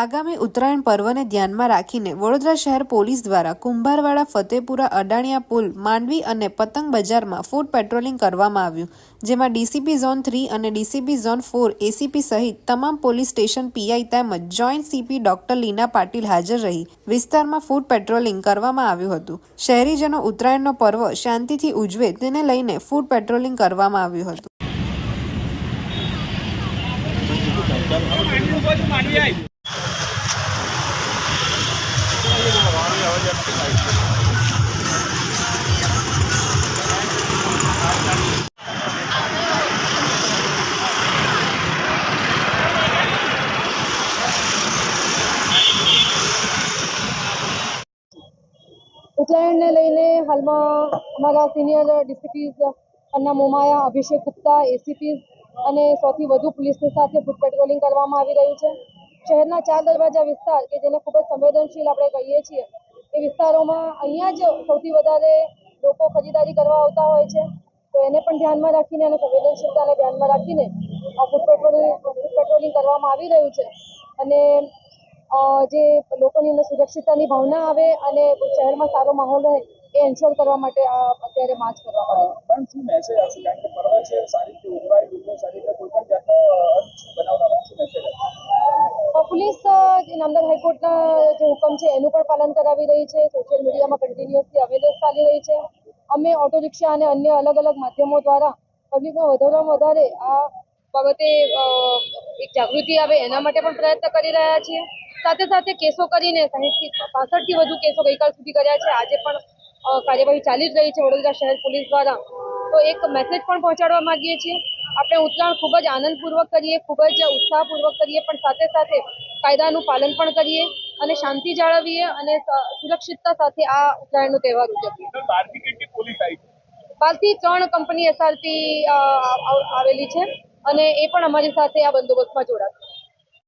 આગામી ઉત્તરાયણ પર્વને ધ્યાનમાં રાખીને વડોદરા શહેર પોલીસ દ્વારા કુંભારવાડા, ફતેપુરા, અડાણિયા પુલ, માંડવી અને પતંગ બજારમાં ફૂડ પેટ્રોલિંગ કરવામાં આવ્યું, જેમાં ડીસીપી ઝોન થ્રી અને ડીસીપી ઝોન ફોર, એસીપી સહિત તમામ પોલીસ સ્ટેશન પીઆઈ તેમજ joint CP doctor Leena Patil હાજર રહી. વિસ્તારમાં ફૂડ પેટ્રોલિંગ કરવામાં આવ્યું હતું. શહેરીજનો ઉત્તરાયણનો પર્વ શાંતિથી ઉજવે તેને લઈને ફૂડ પેટ્રોલિંગ કરવામાં આવ્યું હતું. ઉત્તરાયણને લઈને હાલમાં અમારા senior DCP Anna Momaya, Abhishek Gupta, ACP અને સૌથી વધુ પોલીસની સાથે ફૂટ પેટ્રોલિંગ કરવામાં આવી રહ્યું છે. શહેરના ચાર દરવાજા વિસ્તાર, કે જેને ખૂબ જ સંવેદનશીલ આપણે કહીએ છીએ, એ વિસ્તારોમાં અહીંયા જ સૌથી વધારે લોકો ખરીદારી કરવા આવતા હોય છે. તો એને પણ ધ્યાનમાં રાખીને અને સંવેદનશીલતાને ધ્યાનમાં રાખીને આ ફૂટ પેટ્રોલિંગ પેટ્રોલિંગ કરવામાં આવી રહ્યું છે. અને જે લોકોની અંદર સુરક્ષિતતાની ભાવના આવે અને શહેરમાં સારો માહોલ રહે એ એન્શ્યોર કરવા માટે આ અત્યારે માર્ચ કરવામાં આવે પણ શું મેસેજ આવશે? કારણ કે પર્વ છે સારી રીતે ઉજવાય લોકો સારી રીતે કોઈ પણ જાતનો અનિચ્છનીય શું મેસેજ પોલીસ જે નામદાર હાઈકોર્ટના જે હુકમ છે એનું પણ પાલન કરાવી રહી છે. સોશિયલ મીડિયામાં કન્ટિન્યુઅસલી અવેરનેસ ચાલી રહી છે. અમે ઓટો રિક્ષા અને અન્ય અલગ અલગ માધ્યમો દ્વારા પબ્લિકમાં વધારેમાં વધારે આ બાબતે એક જાગૃતિ આવે એના માટે પણ પ્રયત્ન કરી રહ્યા છીએ. સાથે સાથે કેસો કરીને સાહીઠથી પાસઠથી વધુ કેસો ગઈકાલ સુધી કર્યા છે. આજે પણ કાર્યવાહી ચાલી જ રહી છે વડોદરા શહેર પોલીસ દ્વારા. તો એક મેસેજ પણ પહોંચાડવા માંગીએ છીએ. આપણે ઉત્તરાયણ ખૂબ જ આનંદપૂર્વક કરીએ ખૂબ જ ઉત્સાહપૂર્વક કરીએ પણ સાથે સાથે કાયદાનું પાલન પણ કરીએ અને શાંતિ જાળવીએ અને સુરક્ષિતતા સાથે આ ઉત્તરાયણનો તહેવાર ઉજવીએ. બહારથી ત્રણ કંપની એસઆરપી આવેલી છે અને એ પણ અમારી સાથે આ બંદોબસ્તમાં જોડાશે.